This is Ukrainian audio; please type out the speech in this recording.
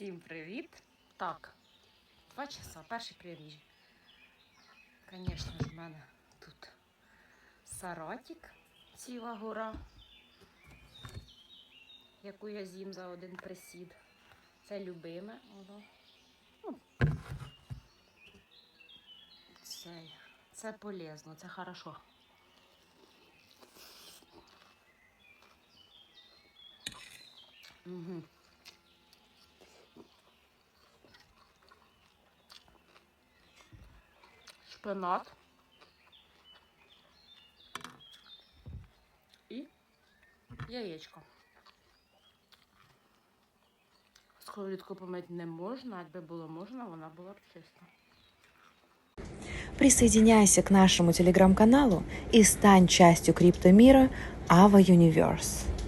Всім привіт! Так, два часа, перший приїжджий. Звісно в мене тут саратик, ціла гора, яку я з'їм за один присід. Це любиме. Ну, це, це полезно, це хорошо. Угу. Шпинат і яєчко. Сковорідку помити не можна, якби було можна, вона була б чиста. Присоединяйся к нашему телеграм-каналу и стань частью криптомира Ava Universe.